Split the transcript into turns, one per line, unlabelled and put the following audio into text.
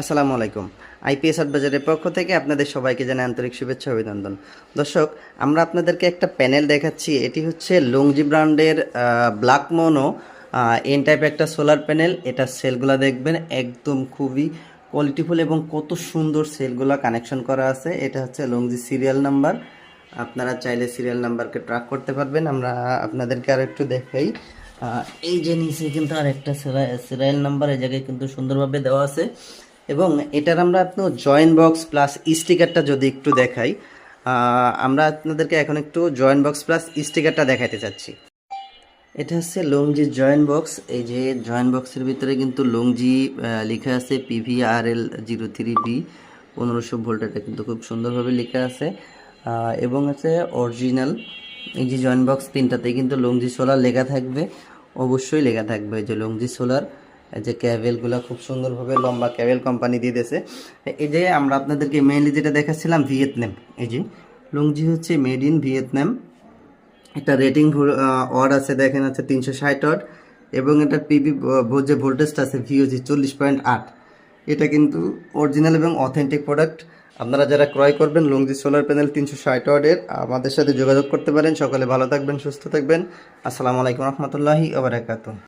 আসসালামু আলাইকুম। আইপিএস বাজারের পক্ষ থেকে আপনাদের সবাইকে জানাই আন্তরিক শুভেচ্ছা অভিনন্দন। দর্শক, আমরা আপনাদেরকে একটা প্যানেল দেখাচ্ছি। এটি হচ্ছে লংজি ব্র্যান্ডের ব্ল্যাক মোনো এন টাইপ একটা সোলার প্যানেল। এটা সেলগুলো দেখবেন, একদম খুবই কোয়ালিটিফুল এবং কত সুন্দর সেলগুলো কানেকশন করা আছে। এটা হচ্ছে লংজি সিরিয়াল নাম্বার আপনারা চাইলে সিরিয়াল নাম্বারকে ট্র্যাক করতে পারবেন। আমরা আপনাদেরকে আর একটু দেখাই। এই যে নিচে কিন্তু আর একটা সিরিয়াল নাম্বার এই জায়গায় কিন্তু সুন্দরভাবে দেওয়া আছে। এবং এটার আমরা আপনার জয়েন্ট বক্স প্লাস স্টিকারটা যদি একটু দেখাই আমরা আপনাদেরকে এখন একটু জয়েন্ট বক্স প্লাস স্টিকারটা দেখাইতে চাচ্ছি। এটা হচ্ছে লংজি জয়েন্ট বক্স এই যে জয়েন্ট বক্সের ভিতরে কিন্তু লংজি লেখা আছে PV R L zero three B পনেরোশো ভোল্ট এটা কিন্তু খুব সুন্দরভাবে লেখা আছে। এবং আছে অরিজিনাল এই যে জয়েন্ট বক্স তিনটাতেই কিন্তু লংজি সোলার লেখা থাকবে। অবশ্যই লেখা থাকবে যে লংজি সোলার যে ক্যাবেলগুলো খুব সুন্দরভাবে লম্বা ক্যাবেল কোম্পানি দিয়ে দিয়েছে। এই যে আমরা আপনাদেরকে মেইনলি যেটা দেখাচ্ছিলাম ভিয়েতনাম। এই যে লংজি হচ্ছে মেড ইন ভিয়েতনাম। এটা রেটিং ওয়ার্ড আছে, দেখেন আছে তিনশো ষাট ওয়ার্ড এবং এটা পিবি যে ভোল্টেজটা আছে ভিওজি চল্লিশ পয়েন্ট আট। এটা কিন্তু অরিজিনাল এবং অথেন্টিক প্রোডাক্ট আপনারা যারা ক্রয় করবেন, লংজি সোলার প্যানেল তিনশো ষাট ওয়ার্ডের আমাদের সাথে যোগাযোগ করতে পারেন। সকালে ভালো থাকবেন, সুস্থ থাকবেন। আসসালামু আলাইকুম রহমতুল্লাহি আবরাকাতু